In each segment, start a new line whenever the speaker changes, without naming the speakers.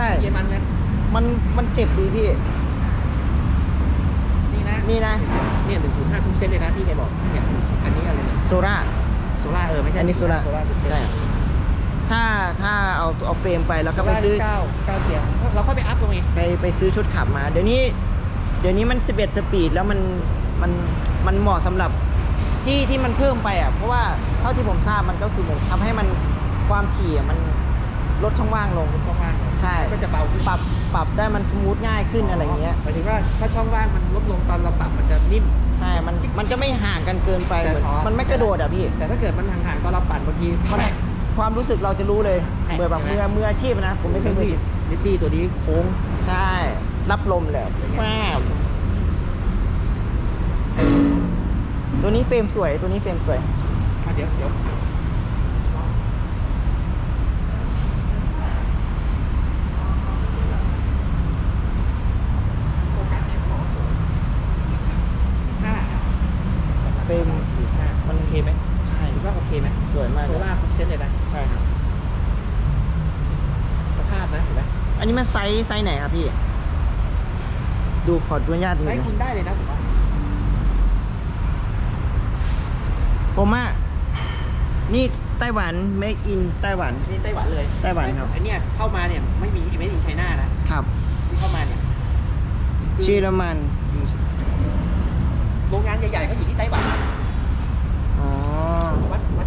ช่
เกียร์มันไหม
มันมันเจ็บดีพี่
นี่นะ
นี่นะ
เนี่ยหนึ่งศูนย์ห้าทุกเส้นเลยนะพี่แกบอกเนี่ยอันนี้อะไรเนี่ย
โซล่า
โซล่าเออไม่ใช่
อันนี้โซล่า
โซล่าทุกเส้น
ใช่ถ้าถ้าเอาเอาเฟรมไปแล้วก็ไปซื้อ
เก้าเก้าเกียร์เราเข้าไปอัพตรงนี้
ไปไปซื้อชุดขับมา เดี๋ยวนี้ เดี๋ยวนี้มัน 11 สปีดแล้วมันมันมันเหมาะสำหรับที่ที่มันเพิ่มไปอะเพราะว่าเท่าที่ผมทราบมันก็คือเหมือนทำให้มันความถี่อะมันลดช่องว่างลง
ช่องว่าง
ใช่
ก็จะเบาขึ้น
ปรับปรับได้มันสมูทง่ายขึ้นอะไรอย่างเงี้ย
หมายถึงว่าถ้าช่องว่างมันลดลงตอนเราปรับมันจะนิ่ม
ใช่ มันมันจะไม่ห่างกันเกินไป
แต่
เหมือน
พอ
มันไม่กระโดดอะพี่
แต่ถ้าเกิดมันห่างๆตอนเราปั่นบางที
มัน
แทรก
ความรู้สึกเราจะรู้เลย
ใช่
เมื่อแบบ
ใช่ไหม
มือมืออาชีพนะผมไม่ใช่มืออาชีพ
นิตตี้ตัวนี้โค้ง
ใช่ รับลมเลย
เป็นไง
แฟบตัวนี้เฟรมสวยตัวนี้เฟรมสวย
อะเดี๋ยวเดี๋ยวโฟกัสเนี่ยเขาบอกว่าสวยห้า
เฟรม
ห้ามันโอเคไหม
ใช่
คิดว่าโอเคไหม
สวยมาก
โซล่าทุกเส้นเลยนะ
ใช่ครับ
สภาพนะเห็นไหม
อันนี้ มันไซส์ไซส์ไหนครับพี่ ดูขอดูญาตดูห
ใช้
น่อย
คุณได้เลยนะผมว่า
ผมอะนี่ไต้หวัน make in ไต้หวัน
นี่ไต้หวันเลย
ไต้หวันครับ
ไอเนี่ยเข้ามาเนี่ยไม่มีไม่มีไชน่านะครับที่เข้ามาเนี่ยคือ
เยอรมัน
โรงงานใหญ่ๆเขาอยู่ที่ไต้หวัน
อ๋อ
วัดวัด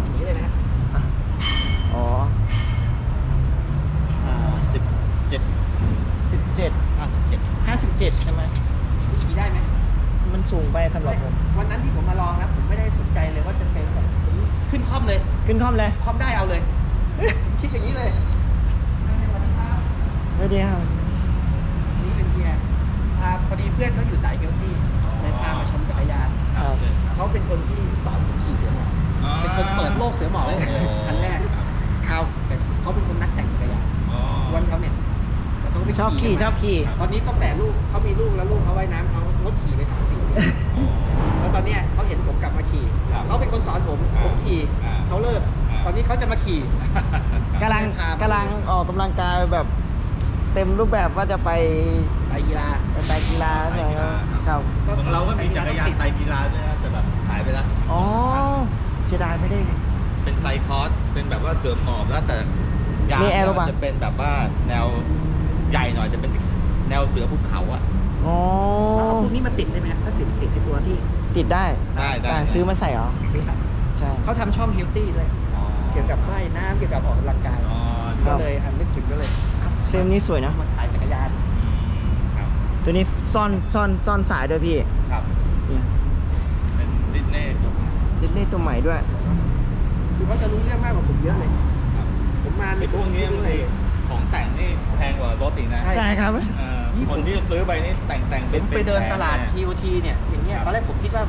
57 ใช่ไหม
ขี่ได้ไหม
มันสูงไปสำหรับผม
วันนั้นที่ผมมาลองนะผมไม่ได้สนใจเลยว่าจะเป็นแบบขึ้นคล่อมเลย
ขึ้นคล่อมเลย
คล่อมได้เอาเลย คิดอย่างนี้เลยสวัสดีครับนี่เป็นเทียร์พาพอดีเพื่อนเขาอยู่สายเฮลตี้เลยพามาชมจักรยานเขาเป็นคนที่สอนผมขี่เสือหมอบเป็นคนเปิดโลกเสือหมอบให้ผนแรก
เขา
แต่เขาเป็นคนนักแต่งจักรยานวันเขาเนี่ย ไม่
ชอบขี่ชอบขี่
ตอนนี้ตั้งแต่ลูกเขามีลูกแล้วลูกเขาว่ายน้ำเขาลดขี่ไปสามสี่เดือนแล้วตอนเนี้ยเขาเห็นผมกลับมาขี่
ครับ
เขาเป็นคนสอนผม
อ่า
ผมขี่
อ่า
เขาเลิก
อ่า
ตอนนี้เขาจะมาขี่
กำลัง
พาไป
กำลังออกกำลังกายแบบ เต็มรูปแบบว่าจะไป
ไปกีฬา
ไปไปกีฬาหน่อยครับครับ
ของเราก็มีจักรยานไตรกีฬาด้วยนะแต่แบบหายไปแล้ว
อ๋อเสียดายไม่ได้
เป็นไซคอร์สเป็นแบบว่าเสือหมอบแล้วแต่ยาง
มีแอโรบะ
จะเป็นแบบว่าแนว ใหญ่หน่อยจะเป็นแนวเสือภูเขาอะ
อ๋อ
แล้วเอาพวกนี้มาติดได้ไหมถ้าติดติดในตัวที่
ติดได้
ได้ได้
ซื้อมาใส่เหรอ
ไม่ใส่
ใช่
เขาทำช่องเฮลตี้ด้วย
อ๋อ
เกี่ยวกับว่ายน้ำเกี่ยวกับออกกำลังกาย
อ๋อ
ครั
ก็
บ
เลยอันนึกถึงก็เลยอ้าว
เฟรมนี้สวยนะ
มาถ่ายจักรยาน
อืมครับ
ตัวนี้ซ่อนซ่อนซ่อนสายด้วยพี่
ครับ
นี่
เป็นดิสเน่จบ
ดิสนีย์ตัวใหม่ด้วย
คือเขาจะรู้เรื่องมากกว่าผมเยอะเลย
ครับ
ผมมา
ไอ้พวกนี้
ไม่รู้
มัน
เลย
ของแต่งนี่แพงกว่ารถอีกนะ
ใช่
ใช่ครับ
เอ่อคนที่ซื้อไปนี่แต่งแต่ง
ผ
เป็น
มไปเดิน
แพง
ตลาด
แน่
TOT เนี่ยอย่างเงี้ย
ครับ
ตอนแรกผมคิดว่า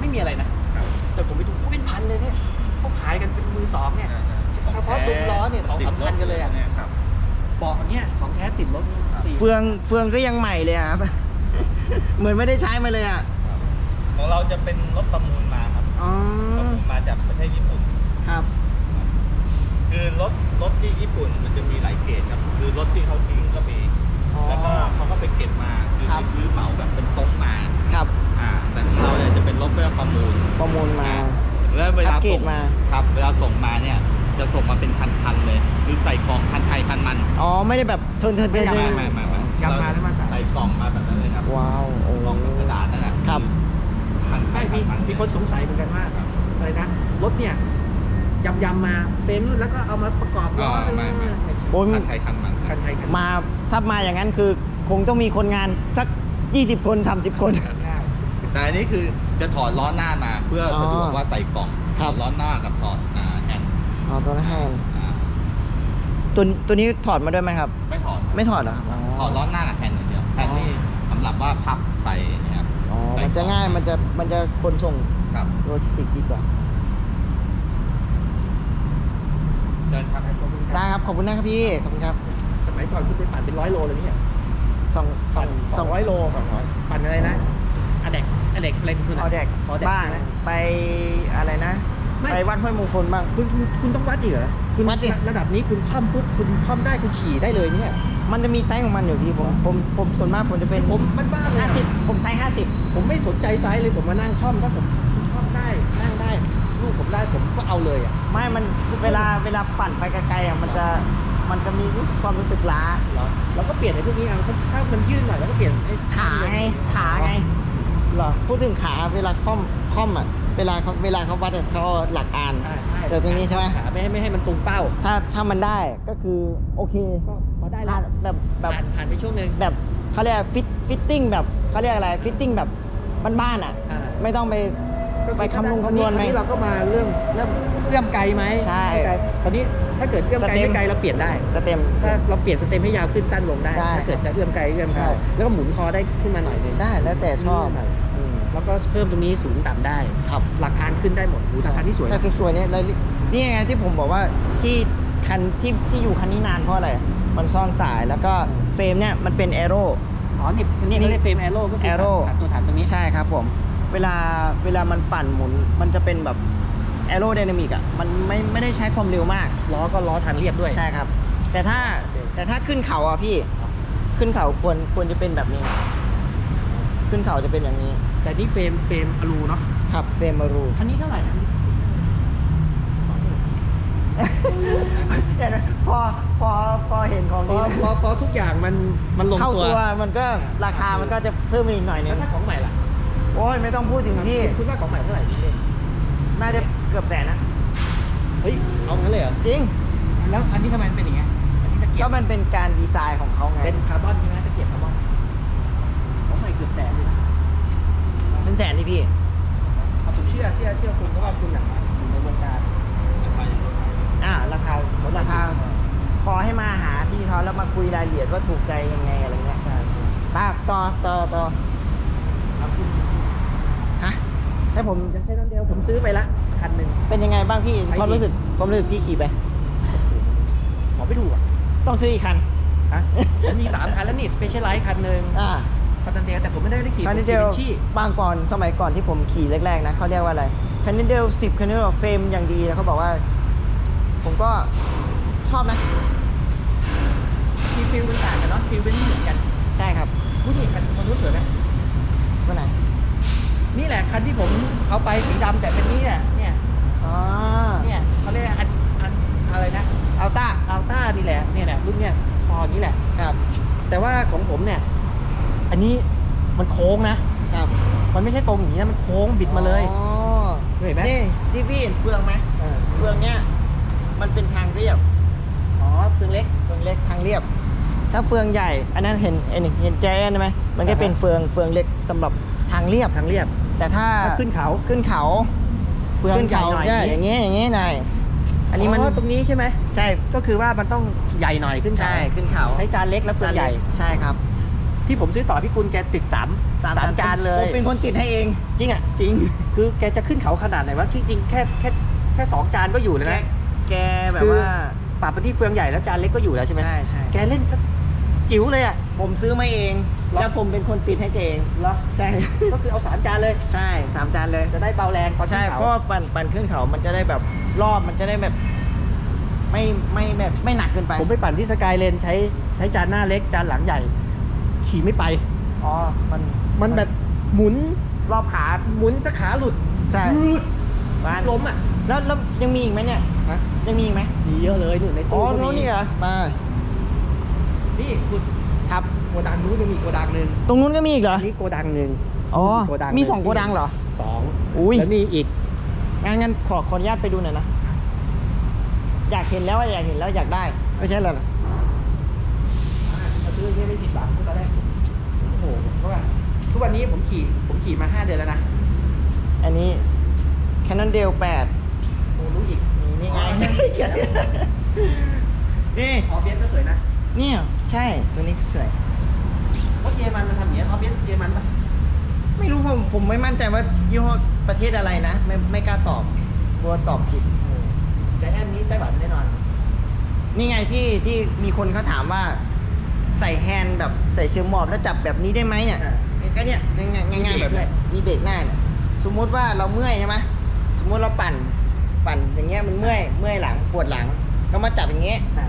ไม่มีอะไรนะ
ครับ
แต่ผมไปดูเขาเป็นพันเลยเนี่ยเขาขายกันเป็นมือสองเนี่ย
ของ
เฉพาะดุมล้อเนี่ยสองสามพันกันเลยอะ
เนี่ยครับ
เบาะเนี่ยของแท้ติดรถสี่
เฟืองเฟืองก็ยังใหม่เลยอะครับ เหมือนไม่ได้ใช้มาเลยอะ
ของเราจะเป็นรถประมูลมาครับ
อ๋อ
ประมูลมาจากประเทศญี่ปุ่น
ครับ
คือ รถรถที่ญี่ปุ่นมันจะมีหลายเกรดครับ คือรถที่เขาทิ้งก็มี
อ๋อ
แล้วก็เขาก็ไปเก็บมาคือ
ครั
ไป
บ
ซื้อเหมาแบบเป็นต้งมา
ครับ
อ่าแต่ของเราเนี่ยจะเป็นรถเพื่อประมูล
ประมูลมา
แล้วเวลา
คัดเกร
ส่
ด
ง
มา
ครับ เวลาส่งมาเนี่ยจะส่งมาเป็นคันๆเลยหรือใส่กล่องคันไทยคันมัน
อ๋อไม่ได้แบบชนชนเทน
ไม่ไม่ไม่ไม่
กลับมาแล้วมาใส่
ใส่กล่องมาแบบนั้นเลยครับ
ว้าวโอ้
กล่องแบบกระดาษนั่นแหละ
ครับ
คันไท
ไม่
ยคั
มี
นมัน
มีคนสงสัยเหมือนกันว่าอะไรนะรถเนี่ย ยำยำๆมาเป็นแล้วก็เอามาประกอบล้
อ๋
อ
อไม่ไม่
โอ้ย
คันไทยคันมัน
คันไทยคัน
มาถ้ามาอย่างนั้นคือคงต้องมีคนงานสัก 20 คน 30 คน
ได้
แต่อันนี้คือจะถอดล้อหน้ามาเพื่อสะดวก
อ๋อ
ว่าใส่กล่อง
ค
ถ
รั
อบดล้อหน้ากับถอดอ่าแฮนด์
อ๋อตัวนั้นแฮนด์
อ่า
ตัวตัวนี้ถอดมาด้วยไหมครับ
ไม่ถอด
ไม่ถอดเหรอครับ
ถอดล้อหน้ากับแฮนด์อย่างเดียวแฮนด์นี่สำหรับว่าพับใส่เนะครับ
อ๋อ
ใส่
มันจะง่ายมันจะมันจะขนส่ง
ครับ
โลจิสติกส์ดีกว่า
เชิญครับ
ขอบคุณค
ได้
รับ
ครับ ขอบคุณนะครับพี่ ขอบคุณครับ
สมัยก่อนคุณไปปั่นเป็นร้อยโลเลยเนี่ย
สองสองส
ส
อ
องงร้อยโลสองร้อยปั่นอะไรนะอเด็กอเด็กอะไรคุณ
ออแดก
ออเด็ก
บ้าง
นะ
ไปอะไรนะ
ไม่
ไปวัดห้วยมงคลบ้าง
คุณคุณคุณต้องวัดดิเหรอคุณ
วัดสิ
ระดับนี้คุณคล่อมปุ๊บคุณคล่อมได้คุณขี่ได้เลยเนี่ย
มันจะมีไซส์ของมันอยู่พี่ผม ผม ผมส่วนมากผมจะเป็น
ผมมันบ้านเลย
ห้า
อะ
สิบผมไซส์ห้าสิบ
ผมไม่สนใจไซส์เลยผมมานั่งคล่อมถ้าผมคล่อมได้นั่งได้ ลูกผมได้ผมก็เอาเลยอะ
ไม่มันเวลาเวลาปั่นไปไกลๆอะมันจะมันจะมีรู้สึกความรู้สึกล้า
เหรอเราก็เปลี่ยนไอ้พวกนี้เอาถ้าถ้ามันยืดหน่อยเราก็เปลี่ยนไอ้
ขาไงขาไงเหรอพูดถึงขาเวลาค่อมค่อมอะเวลาเขาเวลาเขาวัดอะเขาเอาหลักอ่าน
อ่าใช่
เจอตรงนี้ใช่ไหม
ขาไม่ให้ไม่ให้มันตรงเป้า
ถ้าถ้ามันได้ก็คือโอเค
ก็พอได้แล้ว
แบบแบบ
ผ่านผ่านไปช่วงหนึ่ง
แบบเขาเรียกฟิตฟิตติ้งแบบเขาเรียกอะไรฟิตติ้งแบบบ้านๆอะ
อ่า
ไม่ต้องไป
ก็อ
ไปคำนวณคำนวณไหม
คราวนี้เราก็มาเรื่องเรื่องเอื้อมไกลไหม
ใช่
ไม่ไกลคราวนี้ถ้าเกิดเอื้อมไกล
สเต็ม
ไม่ไกลเราเปลี่ยนได้
สเต็ม
ถ้าเราเปลี่ยนสเต็มให้ยาวขึ้นสั้นลงได้
ได้
ถ้าเกิดจะเอื้อมไกลเอื้อม
ใช่
ไกลแล้วก็หมุนคอได้ขึ้นมาหน่อยหนึง
ได้แล้วแต่ชอบ
หน่อย
อืม
แล้วก็เพิ่มตรงนี้สูงต่ำได้
ครับ
หลักอานขึ้นได้หมดหูหลักอานที่สวย
แต่
นะ
สวยๆเนี่ยเรานี่ไงที่ผมบอกว่าที่คันที่ที่อยู่คันนี้นานเพราะอะไร มันซ่อนสายแล้วก็เฟรมเนี่ยมันเป็นแอโร่
อ๋อนี่นี่เขาเรียกเฟรมแอโร่ก็คือ
Aero
ตัดตัวถังตรงนี้
ใช่ครับผม เวลาเวลามันปั่นหมุน มันจะเป็นแบบแอโร d y นามิกอะมันไม่ไม่ได้ใช้ความเร็วมาก
ล้อก็ล้อทางเรียบด้วย
ใช่ครับ แต่ถ้าแต่ถ้าขึ้นเขาอะพี่ ขึ้นเขาควรควรจะเป็นแบบนี้ ขึ้นเขาจะเป็นอย่างนี้
แต่นี่เฟรมเฟรมอลูเนาะ
ครับเฟรมมารู
คันนี้เท่าไหร่นะ
เห็นไหมพอพอพอเห็นของ
พอ
นี้
พอพอทุกอย่างมันมันลง
เข้า
ตัว
ตัว มันก็ราคามันก็จะเพิ่มอีกหน่อยนึ
แล้
ง
วถ้าของใหม่ล่ะ
โอ้ยไม่ต้องพูดถึงที่
คุณว่าของใหม่เท่าไหร่พี่เล่น
น่าจะเกือบแสนนะ
เฮ้ย เอางั้นเลยเหรอ
จริง
แล้วอันนี้ทำไมมันเป็นอย่างเงี้ย อันนี้ตะเกีย
ก็
บ
มันเป็นการดีไซน์ของเขาไง
เป็นคาร์บอนใช่ไหมตะเกียบคาร์บอน ของใหม่เกือบแสนเลยนะ
เป็นแสนที่พี่
เอาผมเชื่อเชื่อเชื่อคุณเพราะว่าคุณอะอยู่ในวงการ
ราคายังลดได้
อ่าราคาราคาขอให้มาหาพี่เขาแล้วมาคุยรายละเอียดว่าถูกใจยังไงอะไรเงี้ย
ใช่
ป้าต่อต่อต่อ
เอาคุณ
ฮะให้ผม
ยังแค่นั้นเดียวผมซื้อไปละคันหนึ่ง
เป็นยังไงบ้างพี่
ใช้ดี
ความรู้สึกความรู้สึกพี่ขี่ไป
บอกไม่ถูกอะ
ต้องซื้ออีกคัน
ฮะผมมีสามคันแล้วนี่สเปเชียลไลท์คันหนึ่ง
อ่า
คันนันเดียวแต่ผมไม่ได้ได้ขี่
คันนี้
ผม
เดี
ขี่
ยว
เป็นชี่
บางก่อนสมัยก่อนที่ผมขี่แรกๆนะเขาเรียกว่าอะไรคันนี้เดียวสิบคันนี้เดียวเฟรมอย่างดีแล้วเขาบอกว่า ผมก็ชอบนะ
มีฟิลมันต่างกันเนาะฟิลเป็นไม่เหมือนกัน
ใช่ครับ
ผู้นี่คันคนรู้สวยไหม
ตัวไหน
นี่แหละคันที่ผมเอาไปสีดำแต่เป็นนี่แหละเนี่ย
อ๋อ
เนี่ยเขาเรียกอันอันอะไรนะ
อัลต้า
อัลต้านี่แหละเนี่ยแหละรุ่นเนี่ยพอนี้แหละ
ครับ
แต่ว่าของผมเนี่ย อันนี้มันโค้งนะ
ครับ
มันไม่ใช่ตรงอย่างนี้นะมันโค้งบิดมาเลย
อ๋อ
เห็นไหม
นี่ที่พี่เห็นเฟืองไหม
เออ
เฟืองเนี้ยมันเป็นทางเรียบ
อ๋อเฟืองเล็ก
เฟืองเล็กทางเรียบ ถ้าเฟืองใหญ่ อันนั้นเห็นเห็นเห็นแจนไหมมันก็เป็น
อ่าฮะ
เฟืองเฟืองเล็กสำหรับทางเรียบ
ทางเรียบ
แต่ถ้า
ถ้าขึ้นเขา
ขึ้นเขา
เฟือง
ขึ้น
ใหญ่
เขา
หน่อย
ใช่อย่างเงี้ยอย่างเงี้ยหน่อยอันนี้มัน
ตรงนี้ใช่ไหม
ใช่
ก็คือว่ามันต้องใหญ่หน่อยขึ้นเขา
ใช่ขึ้นเขา
ใช้จานเล็กแล้วเฟืองใหญ่
ใช่ครับ
ที่ผมซื้อต่อพี่กุลแกติดสามสามจานเลย
ผมเป็นคนติดให้เอง
จริงอะ
จริง
คือแกจะขึ้นเขาขนาดไหนวะที่จริงแค่แค่แค่สองจานก็อยู่แล้ว
แก
นะ
แกแบบ
คือ
ว่า
ปรับไปที่เฟืองใหญ่แล้วจานเล็กก็อยู่แล้วใช่ไหม
ใช่ใช่
แกเล่นจิ๋วเลยอะ
ผมซื้อมาเอง
เหรอ
แล้วผมเป็นคนติดให้แกเอง
เหรอ
ใช่
ก็คือเอาสามจานเลย
ใช่สามจานเลย
จะได้เบาแรงตอนขึ้น
ใช่
เขา
เพราะว่าปั่นปั่นขึ้นเขา มันจะได้แบบรอบ มันจะได้แบบ ไม่ไม่แบบไม่หนักเกินไป
ผมไปปั่นที่สกายเลนใช้ใช้จานหน้าเล็กจานหลังใหญ่ ขี่ไม่ไป
อ๋อ มัน
มันแบบหมุน
รอบขา
หมุนสกขาหลุด
ใช่
รูด
บ้าน
ล้มอะ
แล้วแล้วยังมีอีกไหมเนี่ย
ฮะ
ยังมีอีกไหม
มีเยอะเลยนู่นใน
อ๋อ
ตู้ก็
โน้น
มี
นี่เหรอมา
นี่คุณ
ครับ
โกดังนู้นยังมีโกดังหนึ่ง
ตรงนู้นก็มีอีกเหรอ
นี่โกดังหนึ่ง
อ๋อ
โกดัง
มี
หนึ่
สองโกดังเหรอ
สอง
อุ้ย
แล้วนี่อีก
งั้นงั้นขอขออนุญาตไปดูหน่อยนะ อยากเห็นแล้วอะอยากเห็นแล้วอยากได้ ไม่ใช่เหรอ
มาซื้อเนี่ยไม่ผิดหวังตอนแรกโอ้โหเพราะว่าทุกวันนี้ผมขี่ผมขี่มาห้าเดือนแล้วนะ
อันนี้ Cannondale 8
โอ้รู้อีก
นี่นี่ไง
อ๋อใช่
เขียนชื่อนี่
ออเบียนก็สวยนะ
นี่ใช่ตัวนี้สวย
เพราะเยอรมันมันทำอย่างนี้ยออเบียนเยอรมันปะ
ไม่รู้ผมผมไม่มั่นใจว่ายี่ห้อประเทศอะไรนะ ไม่ไม่กล้าตอบกลัวตอบผิด
ใจแอนนี้ไต้หวันแน่นอน
นี่ไงที่ที่มีคนเขาถามว่า ใส่แฮนด์แบบใส่เชือกหมอบแล้วจับแบบนี้ได้ไหมเนี่ย
อ่า
ก็เนี่ยง่ายๆง่ายๆแบบเนี้ยมีเบรกหน้าเนี่ยสมมุติว่าเราเมื่อยใช่ไหมส มมุติเราปั่น ปั่นอย่างเงี้ยมันเมื่อย เมื่อยหลัง ปวดหลัง ก็มาจับอย่างเงี้ย
อ่า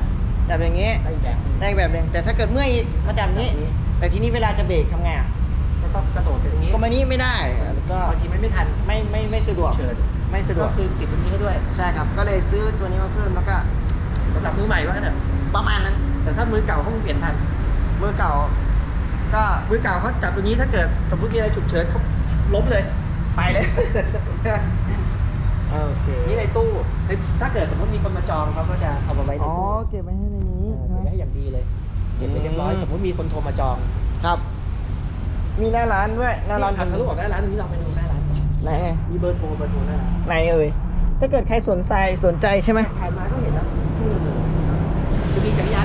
จับอย่างนี้
ได้อีกแบบหนึ่ง
ได้แบบหนึ่งแต่ถ้าเกิดเมื่อยอีกมาจับอย่างนี้
แบบนี้
แต่ทีนี้เวลาจะเบรกทำไงอะ
ก็ต้องกระโดดไปตรงนี้
ก็มานี้ไม่ได้แล้วก็
บางทีมันไม่ทัน
ไม่ไม่ไม่สะดวก
เชิญ
ไม่สะดวก
ก็คือติดตรงนี้ให้ด้วย
ใช่ครับ ก็เลยซื้อตัวนี้มาเพิ่มแล้วก็
สำหรับมือใหม่ว่างั้นเถอะ
ประมาณนั้น
แต่ถ้ามือเก่าเขาคงเปลี่ยนทัน
มือเก่า ก็
มือเก่าเขาจับตรงนี้ถ้าเกิดสมมติมีอะไรฉุกเฉินเขาล้มเลย
ไปเลย โอเค
นี่ในตู้ในถ้าเกิดสมมติมีคนมาจองเขาก็จะเอามาไว้ใน
อ๋อ
ตู้
เก็บไว้ให้ในนี้
เออเก็บไว้ให้อย่างดีเลยเก็บไว้เรียบร้อย
อืม
สมมติมีคนโทรมาจอง
ครับ มีหน้าร้านด้วยหน้าร้าน
ทะลุออกหน้าร้านตรงนี้ลองไปดูหน้าร้าน
ไหน
มีเบอร์โทรเบอร์โทรหน้าร้าน
ไหนเอ่ยถ้าเกิดใครสนใจสนใจใช่ไหม
ผ่านมาก็เห็นแล้วชื่อเลยจะมีจักรยาน